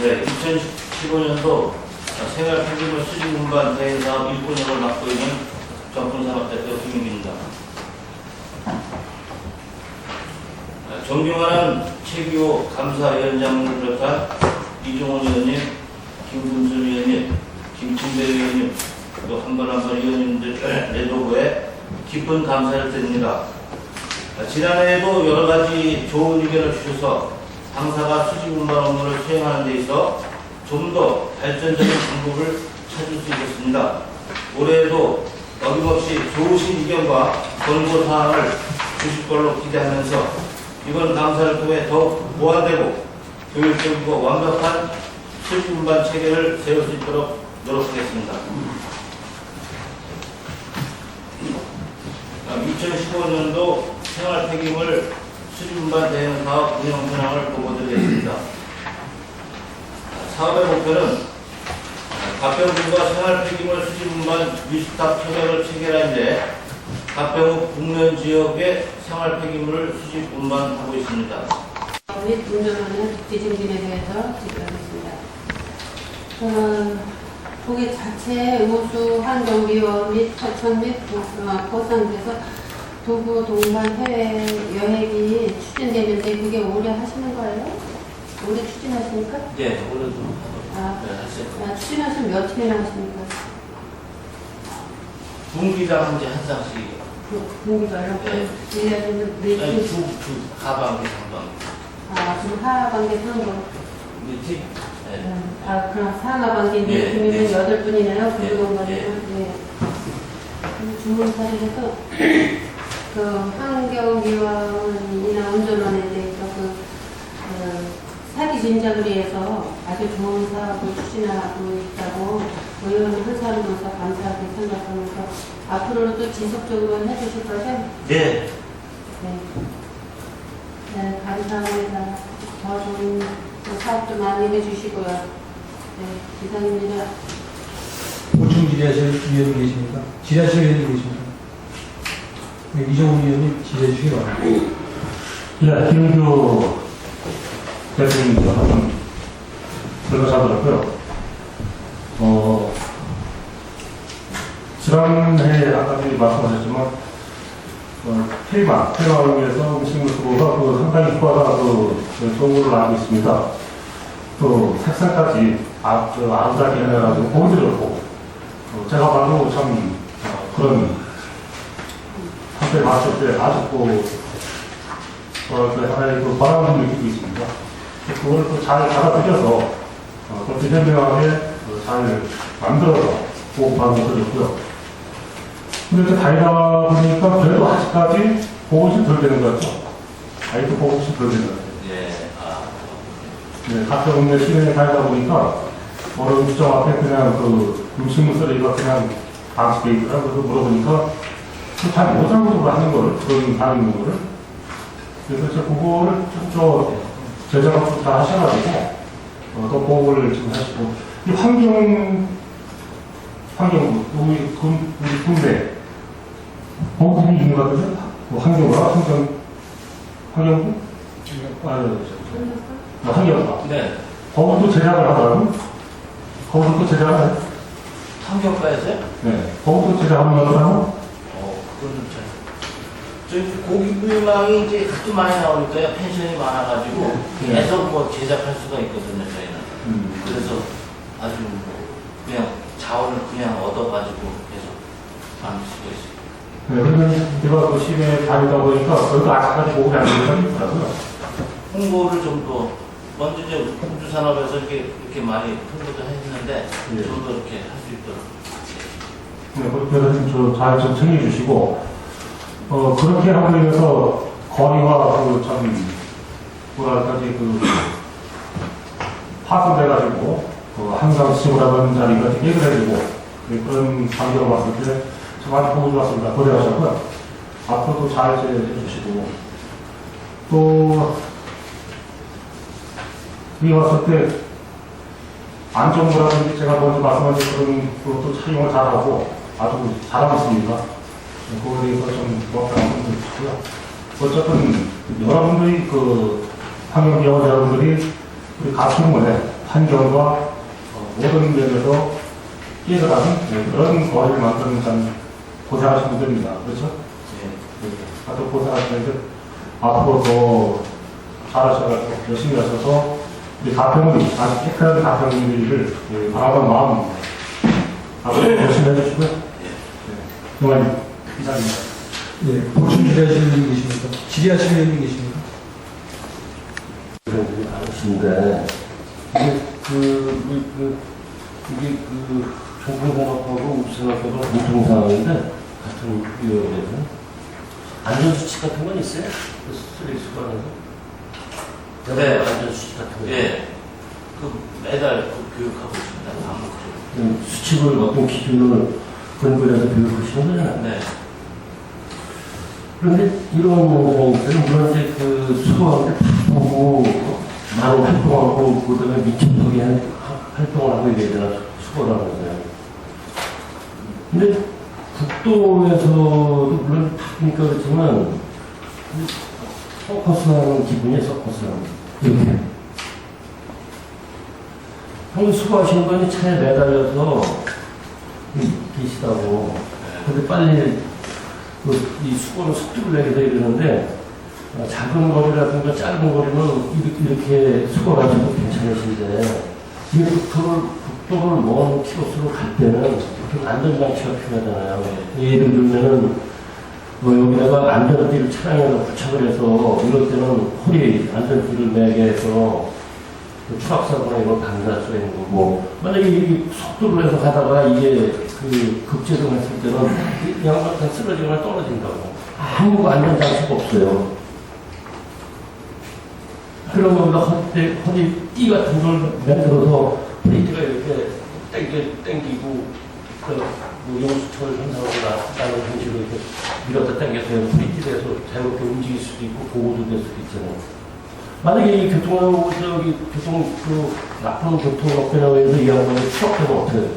네, 2015년도 생활 폐기물 수집 운반 대행 사업 일본역을 맡고 있는 정풍산업대표 김민기입니다. 아, 존경하는 최기호 감사위원장을 비롯한 이종원 의원님, 김금순 의원님, 김진배 의원님, 또 한 번 한번 의원님들 내도부에 깊은 감사를 드립니다. 아, 지난해에도 여러 가지 좋은 의견을 주셔서 당사가 수직 운반 업무를 수행하는 데 있어 좀 더 발전적인 방법을 찾을 수 있었습니다. 올해에도 어김없이 좋으신 의견과 권고 사항을 주실 걸로 기대하면서 이번 감사를 통해 더욱 보완되고 효율적이고 완벽한 수직 운반 체계를 세울 수 있도록 노력하겠습니다. 2015년도 생활 폐기물 대응 사업 운영 현황을 보고드리겠습니다. 사업의 목표는 가평군과 생활 폐기물 수준반 위스탑 협약을 체결한 데 가평 북면 지역의 생활 폐기물을 수집 운반하고 있습니다. 및 운전하는 뒤짐짐에 대해서 질의하겠습니다. 어, 고객 자체 우수 환경위원 및 서천 및 어, 보상돼서 도부 동반 해외 여행이 추진되는데 그게 올해 하시는 거예요? 올해 추진하십니까? 네, 오늘도 아, 네. 아, 추진하시면 며칠이나 하십니까? 분기당 이제 한 쌍씩 분기별로 네. 1년에는 네 아니, 주, 두, 두 가방이 상방 아, 지금 하반기 상거 밑이 네. 음, 아, 그럼 상하반기 예, 네 예. 여덟 분이네요. 예, 부동반이면 예. 네. 그럼 주문사를 해서 그 환경기관이나 운전원에 대해서 그, 그 사기 진작을 위해서 아주 좋은 사업을 추진하고 있다고 의원 한 사람으로서 감사하게 생각하면서 앞으로도 지속적으로 해주실 거죠? 네. 네. 네, 감사합니다. 더 좋은 그 사업도 많이 해주시고요. 네, 이상입니다. 보충 질의하실 위원님 계십니까? 질의하실 위원님 계십니까? 네, 이종훈 위원님 질의해 주시기 바랍니다. 예, 김규 대표님과 잘 들었고요. 어, 지난해 아까도 말씀하셨지만, 어, 테마, 테마를 위해서 음식물 수고가 그 상당히 효과가 그, 걸로 알고 있습니다. 또 색상까지 아, 그 아름답게 해내가지고 보기도 좋고, 어, 제가 봐도 참 어, 그런 한때 봤을 때 아주 그 어, 그 하나의 그 바람을 느끼고 있습니다. 그걸 또 잘 받아들여서, 어, 그것도 현명하게 어, 잘 만들어서 보고받은 것도 좋고요. 근데 또 다니다 보니까 그래도 아직까지 보고시 덜 되는 것 같죠? 아직도 보고시 덜 되는 것 같아요. 예. 아, 네, 각자 동네 시내에 다니다 보니까 어느 음식점 앞에 그냥 그 음식물 쓰레기가 그냥 방치돼 있더라. 그래서 물어보니까 잘 못하고 하는 거를, 그런 다른 거를. 그래서 저 그거를 좀저 제작을 좀잘 하셔가지고, 어, 또 보고를 좀 하시고, 이 환경, 환경, 우리, 군, 우리 군대, 보급이 것 같은데? 뭐 환경과 환경, 환경부? 아, 저, 저, 환경과. 네. 거기도 제작을 하더라고. 거기도 또 제작을 해. 환경과에서요? 네. 거기도 제작하는 거더라고. 저희 고기구이망이 이제 하도 많이 나오니까요. 펜션이 많아가지고 네. 계속 뭐 제작할 수가 있거든요, 저희는. 음. 그래서 아주 뭐 그냥 자원을 그냥 얻어가지고 계속 만드시고 있어요. 네, 그러면 그 시내에 다니다 보니까 거기도 아직까지 보급이 안게 있더라고요. 홍보를 좀 더, 먼저 이제 우주산업에서 이렇게, 이렇게 많이 홍보도 했는데 예. 좀 더 이렇게 할 수 있도록. 네, 그래서 좀잘좀 챙겨주시고, 어, 그렇게 함으로 인해서 거리와 그 참, 뭐랄까 지 그, 파손돼가지고, 그 한강 지구라는 자리가 되게 깨끗해지고, 네, 그런 광경을 봤을 때, 참 아주 보고 좋았습니다. 고생하셨고요. 앞으로도 잘 해주시고, 또, 여기 왔을 때, 안전부라든지 제가 먼저 말씀하신 그런 것도 착용을 잘하고 아주 잘하고 있습니다. 네, 그거에 대해서 좀 고맙다는 말씀 드리고요. 어쨌든 여러분들이 그 환경기관 여러분들이 우리 가평문에 환경과 어, 모든 면에서 깨달은 네, 그런 거리를 만드는 참 고생하신 분들입니다. 그렇죠? 예. 네, 다들 고생하시는데 앞으로 더 잘하셔서 열심히 하셔서 우리 가평리 아주 깨끗한 가평리를 예, 바라는 마음입니다. 앞으로 열심히 해주시고요. 네, 정말 이상입니다. 예, 보충 질의하실 의원님 계십니까? 질의하실 의원님 계십니까? 많으신데 이게 그, 그, 그 이게 그 종통산업하고 우주산업하고 공통 상황인데 같은 위원회에서 안전 수칙 같은 건 있어요? 그 쓰레기 수거하면서 네. 안전 수칙 같은 거 예. 그 매달 그 교육하고 있습니다. 그 수칙을 어떤 기준을 근거해서 교육하시는 거잖아요 네. 그런데 이런 영상들은 물론 이제 그 수고하는데 바쁘고 많은 활동하고 그다음에 하- 활동을 하고 이래야 되나 수고를 하면서요. 근데 국도에서도 물론 바쁘니까 그렇지만 서커스하는 기분이 서커스하는. 이렇게 형님 수고하시는 분이 차에 매달려서 계시다고. 근데 빨리 그, 이 수고는 속도를 내게 돼 이러는데 어, 작은 거리라든가 짧은 거리는 이렇게, 이렇게 하셔도 괜찮으신데 이 국도를, 국도를 먼 키로수로 갈 때는 안전장치가 필요하잖아요. 예를 들면은 뭐 여기다가 안전띠를 차량에다 부착을 해서 이럴 때는 허리 안전띠를 매게 해서 그 추락사고나 이런 걸 방지할 수가 있는 거고. 만약에 이 속도를 해서 가다가 이게 그 급제동 했을 때는 이 양반 다 쓰러지거나 떨어진다고. 아무 안전장치가 없어요. 그런 거보다. 허리, 허리 띠 같은 걸 만들어서 허리띠가 이렇게 땡겨, 땡기고 그뭐 용수철 현상으로 나- 나는 형식으로 이렇게 밀었다 당겨서 허리띠에서 자유롭게 움직일 수도 있고 보호도 될 수도 있잖아요 만약에 이 교통, 저기, 교통, 그, 나쁜 교통업계라고 해서 이 양반이 추락되면 어떻게 돼요?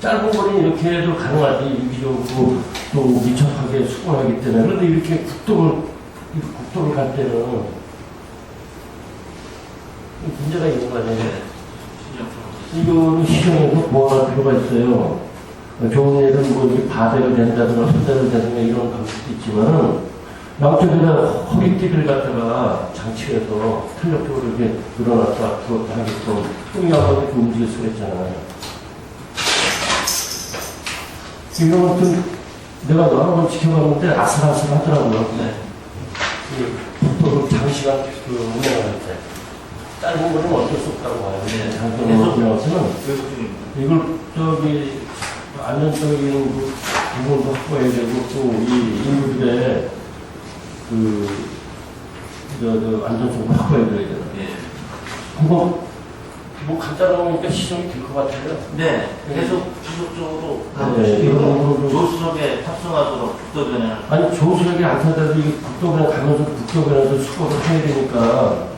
짧은 거리는 이렇게 해도 가능하지, 유기적으로 또 민첩하게 수긍하기 때문에. 그런데 이렇게 국도를, 이 국도를 갈 때는 문제가 있는 거 아니에요? 이거를 시정해서 보완할 필요가 있어요. 좋은 일은 뭐 이렇게 바대를 댄다든가 손대를 댄다든가 이런 방식도 있지만은 양쪽에다 허리띠를 갖다가 장치해서 탄력적으로 이렇게 늘어났다 들었다 하게끔 통이하고 이렇게 움직일 수가 있잖아요. 이런 것들 내가 여러 번 지켜봤는데 아슬아슬 하더라고요. 네. 그 장시간 그 운행할 때 짧은 거는 어쩔 수 없다고 봐요. 네. 장시간 운행하시면 교육 중입니다. 이걸 저기 안전적인 그 부분도 확보해야 되고 또 이 인물들의 그, 저, 저, 확보해야 되잖아. 예. 한번, 뭐 간단한 거니까 시정이 될 것 같아요. 네. 계속 지속적으로 네, 가고 싶고 이거- 조수석에 탑승하도록 국도변에 아니, 조수석에 안 타더라도 이 국도변에 가면서 국도변에서 수고를 해야 되니까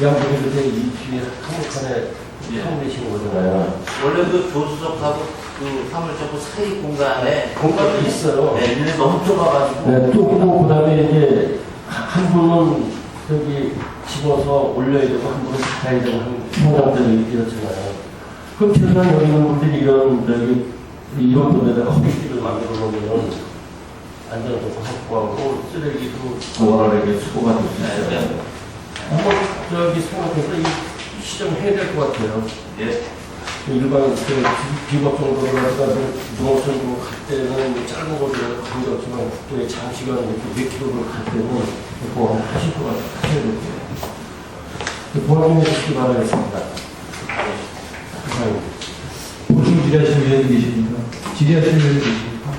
이 양반이 그때 이 뒤에 한복판에 예. 타고 계시는 거잖아요. 원래 그 조수석하고 그 화물차고 사이 공간에 공간이 있어요. 네, 너무 좁아가지고 네, 또, 그 다음에 이제 한 분은 저기 집어서 올려야 되고 한 분은 가야 되고 하는 성장들이 이렇잖아요. 그럼 최소한 여기 있는 분들이 이런 저기 이런 분들에다가 허리띠를 만들어 놓으면 안전도 확보하고 쓰레기도 원활하게 수거가 될수 네, 있잖아요. 한번 저기 생각해서 이 시정해야 될 것 같아요. 예. 일반 그 비법 정도로 가지고 농업선으로 갈 때는 뭐 짧은 거리가 관계 없지만 국도에 장시간 이렇게 몇 킬로를 갈 때는 보완 하실 것 같아요. 하셔야 될 거예요. 보완 좀 해주시기 바라겠습니다. 감사합니다. 보충 질의하실 의원님 계십니까? 질의하실 의원님 계십니까?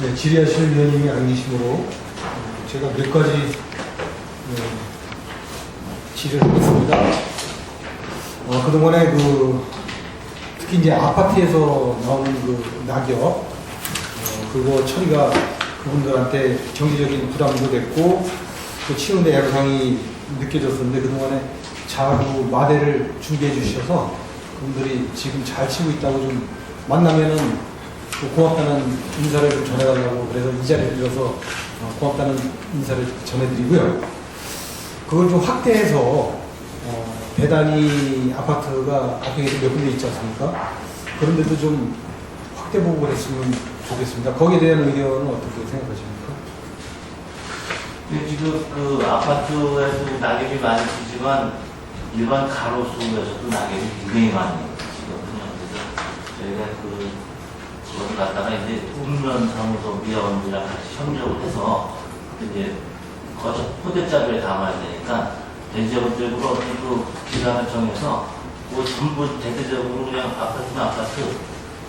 네, 질의하실 의원님이 안 계시므로 어, 제가 몇 가지 네, 질의를 하겠습니다. 어, 그동안에 그 특히 이제 아파트에서 나오는 그 낙엽 어, 그거 처리가 그분들한테 경제적인 부담도 됐고 또 치우는데 애로사항이 느껴졌었는데 그동안에 자구 마대를 준비해 주셔서 그분들이 지금 잘 치고 있다고 좀 만나면은 또 고맙다는 인사를 좀 전해달라고 그래서 이 자리를 빌어서 어, 고맙다는 인사를 전해드리고요. 그걸 좀 확대해서 어, 대단히 아파트가 앞에도 몇 군데 있지 않습니까? 그런데도 좀 확대 보급을 했으면 좋겠습니다. 거기에 대한 의견은 어떻게 생각하십니까? 근데 지금 그 아파트에서 낙엽이 많이 지지만 일반 가로수에서도 낙엽이 굉장히 많이 지거든요. 그래서 저희가 그 그걸 갖다가 이제 읍면 사무소 미화원들이랑 같이 협력을 해서 이제 거저 포대자루에 담아야 되니까 어떤 그 기간을 정해서 그 전부 대대적으로 그냥 아파트는 아파트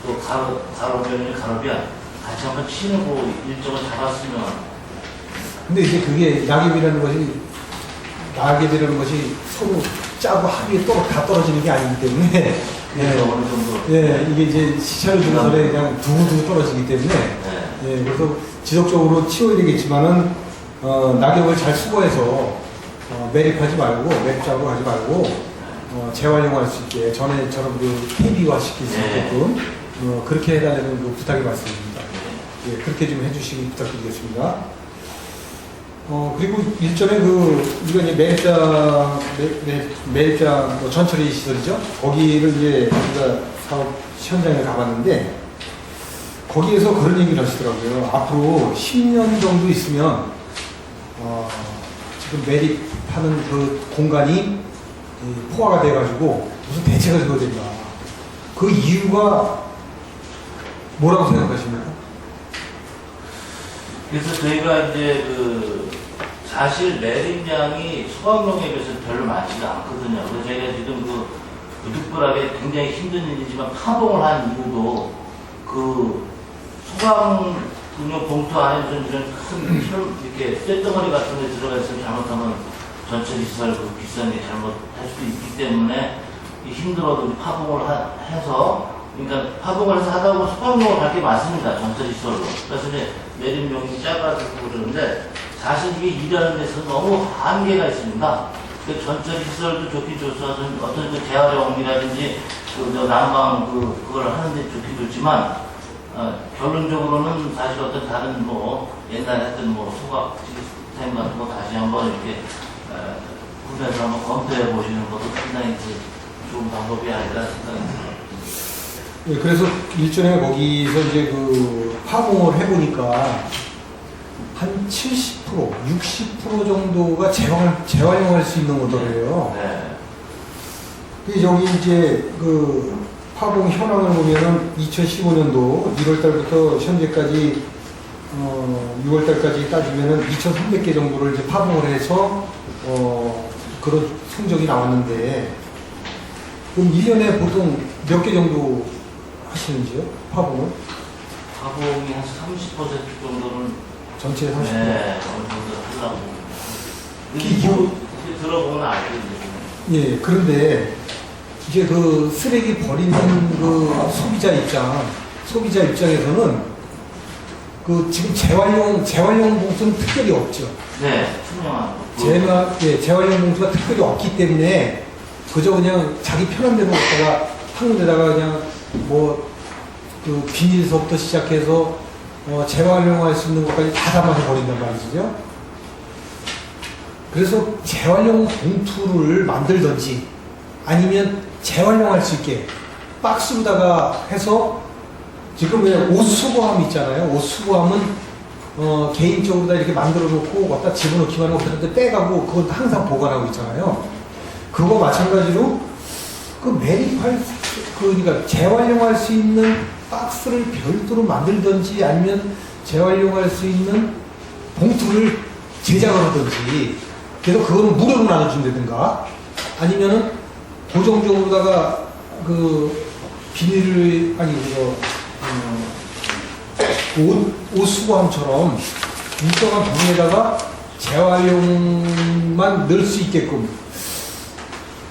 또 가로 가로변이 가로변 같이 한번 치는 그 일정을 잡았으면. 근데 이제 그게 낙엽이라는 것이 낙엽이라는 것이 서로 짜고 합이 또다 떨어지는 게 아니기 때문에. 그래서 예, 어느 정도 예, 이게 이제 시차를 두고서 그냥 두고두고 떨어지기 때문에. 네. 예, 그래서 지속적으로 치워야 되겠지만은 어, 낙엽을 잘 수거해서 어, 매립하지 말고 매립작으로 하지 말고 어, 재활용할 수 있게 전에처럼 그 폐비화 시킬 수 네. 있게끔 어, 그렇게 해달라는 그 부탁이 맞습니다. 예, 그렇게 좀 해주시기 부탁드리겠습니다. 어, 그리고 일전에 그, 우리가 이제 매입장, 매, 매, 매입장 뭐 전처리 시설이죠? 거기를 이제 우리가 사업 현장에 가봤는데, 거기에서 그런 얘기를 하시더라고요. 앞으로 10년 정도 있으면, 어, 지금 매립하는 그 공간이 이 포화가 돼가지고 무슨 대책을 세워야 된다. 그 이유가 뭐라고 생각하십니까? 그래서 저희가 이제 그 사실 매립량이 소각농에 비해서 별로 많지가 않거든요. 그래서 저희가 지금 그 부득불하게 굉장히 힘든 일이지만 파봉을 한 이유도 그 소 각농 봉투 안에 좀 이런 큰 혈- 이렇게 쇳덩어리 같은 데 들어가 있으면 잘못하면 전체 그 비싼 게 잘못할 수도 있기 때문에 이 힘들어도 파봉을 하- 해서 그러니까 파봉을 해서 하다 보면 소각농을 갈게 많습니다. 전체 시설로. 그래서 이제 내림용이 작아지고 그러는데 사실 이게 일하는 데서 너무 한계가 있습니다. 그 전처리 시설도 좋긴 좋죠. 어떤 그 재활용이라든지 그저 난방 그 그걸 하는데 좋긴 좋지만 어, 결론적으로는 사실 어떤 다른 뭐 옛날에 했던 뭐 소각 시스템 같은 거 다시 한번 이렇게 어, 군에서 한번 검토해 보시는 것도 상당히 그 좋은 방법이 아닐까 생각이 듭니다. 예, 그래서 일전에 거기서 이제 그 파공을 해보니까 한 70%, 60% 정도가 재활, 재활용할 수 있는 거더래요. 네. 그 여기 이제 그 파공 현황을 보면은 2015년도 1월 달부터 현재까지 어 6월 달까지 따지면은 2,300개 정도를 이제 파공을 해서 어 그런 성적이 나왔는데 그럼 1년에 보통 몇 개 정도 하시는지요? 파공을? 가공이 한 30% 정도는 전체 30%. 네, 어느 정도 하려고. 이게 들어보면 알거든요. 예, 그런데 이제 그 쓰레기 버리는 그 소비자 입장, 소비자 입장에서는 그 지금 재활용, 재활용 봉투는 특별히 없죠. 네, 투명한. 재마, 예, 재활용 봉투가 특별히 없기 때문에 그저 그냥 자기 편한 대로 갖다가 한 군데다가 그냥 뭐 그 비닐서부터 시작해서 어, 재활용할 수 있는 것까지 다 담아서 버린단 말이죠. 그래서 재활용 봉투를 만들든지 아니면 재활용할 수 있게 박스로다가 해서 지금 왜 옷 수거함 있잖아요. 옷 수거함은 어, 개인적으로 다 이렇게 만들어 놓고 갖다 집어넣기만 하고 그런데 빼가고 그건 항상 보관하고 있잖아요. 그거 마찬가지로 그 매립할 수- 그 그러니까 재활용할 수 있는 박스를 별도로 만들든지 아니면 재활용할 수 있는 봉투를 제작을 하든지 그래서 그거는 무료로 나눠준다든가 아니면은 고정적으로다가 그 비닐을 아니 그거 어, 옷, 옷 수거함처럼 일정한 부분에다가 재활용만 넣을 수 있게끔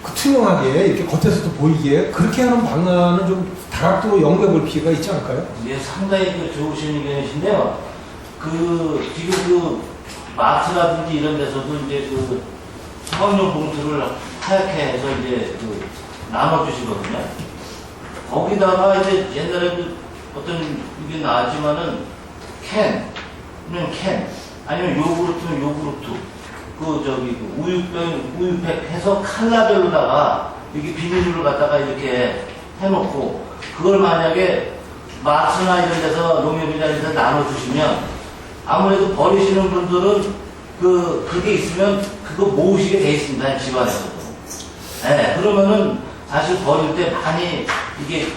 그 투명하게 이렇게 겉에서도 보이게 그렇게 하는 방안은 좀 다각도로 연구해 볼 필요가 있지 않을까요? 이게 상당히 그 좋으신 의견이신데요. 그, 지금 그, 마트라든지 이런 데서도 이제 그, 소방용 봉투를 하얗게 해서 이제 그, 나눠주시거든요. 거기다가 이제 옛날에 그 어떤 이게 나왔지만은 캔, 면 캔, 아니면 요구르트면 요구르트. 그 저기 그 우유병 우유팩 해서 칼라별로다가 이렇게 비닐을 갖다가 이렇게 해놓고 그걸 만약에 마트나 이런 데서 농협이나 이런 데서 나눠주시면 아무래도 버리시는 분들은 그 그게 있으면 그거 모으시게 돼 있습니다 집안에서도. 네, 그러면은 사실 버릴 때 많이 이게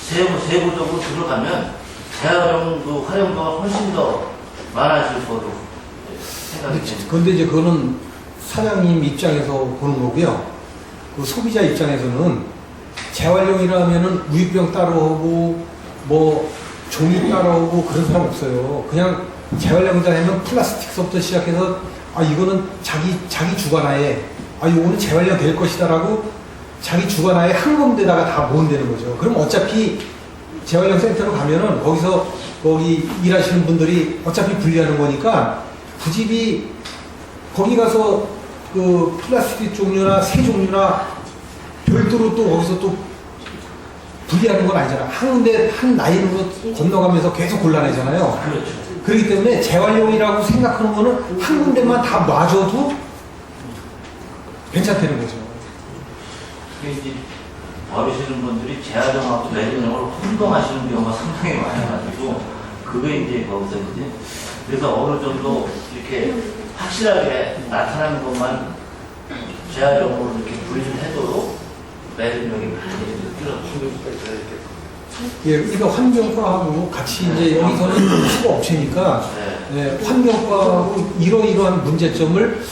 세부 세부적으로 들어가면 재활용 그 활용도가 훨씬 더 많아질 거로 생각이 됩니다. 그런데 이제 그거는 사장님 입장에서 보는 거고요. 그 소비자 입장에서는 재활용이라면은 우유병 따로 오고 뭐 종이 따로 오고 그런 사람 없어요. 그냥 재활용자 하면 플라스틱서부터 시작해서 아 이거는 자기 자기 주관하에 아 이거는 재활용 될 것이다라고 자기 주관하에 한 군데다가 다 모은다는 거죠. 그럼 어차피 재활용 센터로 가면은 거기서 거기 일하시는 분들이 어차피 분리하는 거니까 부집이 거기 가서 그 플라스틱 종류나 새 종류나 별도로 또 거기서 또 분리하는 건 아니잖아. 한 군데 한 라인으로 건너가면서 계속 골라내잖아요. 그렇죠. 그렇기 때문에 재활용이라고 생각하는 거는 한 군데만 다 놔줘도 괜찮다는 거죠. 이제 버리시는 분들이 재활용하고 매립용을 혼동하시는 경우가 상당히 많아가지고 그게 이제 거기서 이제 그래서 어느 정도 이렇게 확실하게 나타나는 것만 재활용으로 이렇게 분리를 해도 매립용이 많이 늘어납니다. 예, 그러니까 환경과하고 같이 이제 여기서는 수가 네. 네, 환경과하고 이러이러한 문제점을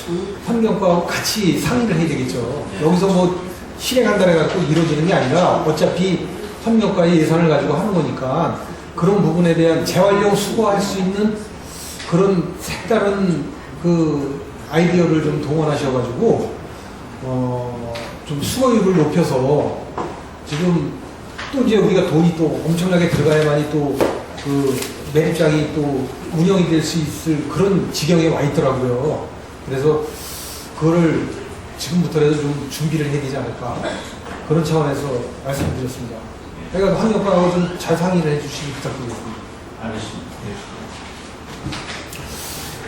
환경과하고 같이 상의를 해야 되겠죠. 여기서 뭐 실행한다 해갖고 이루어지는 게 아니라 어차피 환경과의 예산을 가지고 하는 거니까 그런 부분에 대한 재활용 수거할 수 있는 그런 색다른 그 아이디어를 좀 동원하셔가지고 어, 좀 수거율을 높여서 지금 또 이제 우리가 돈이 또 엄청나게 들어가야만이 또그 매립장이 또 운영이 될 수 있을 그런 지경에 와 있더라고요. 그래서 그거를 지금부터라도 좀 준비를 해야 되지 않을까 그런 차원에서 말씀드렸습니다. 그러니까 환경과하고 좀 잘 상의를 해주시기 부탁드리겠습니다. 알겠습니다.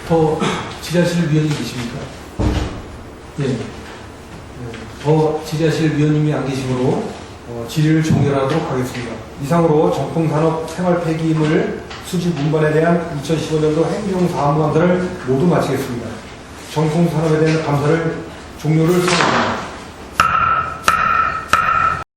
더 지자실 위원님 계십니까? 예. 예. 더 지자실 위원님이 안 계시므로 어, 질의를 종결하도록 하겠습니다. 이상으로 정통산업 생활 폐기물 수집 운반에 대한 2015년도 행정사무 감사를 모두 마치겠습니다. 정통산업에 대한 감사를 종료를 선언합니다.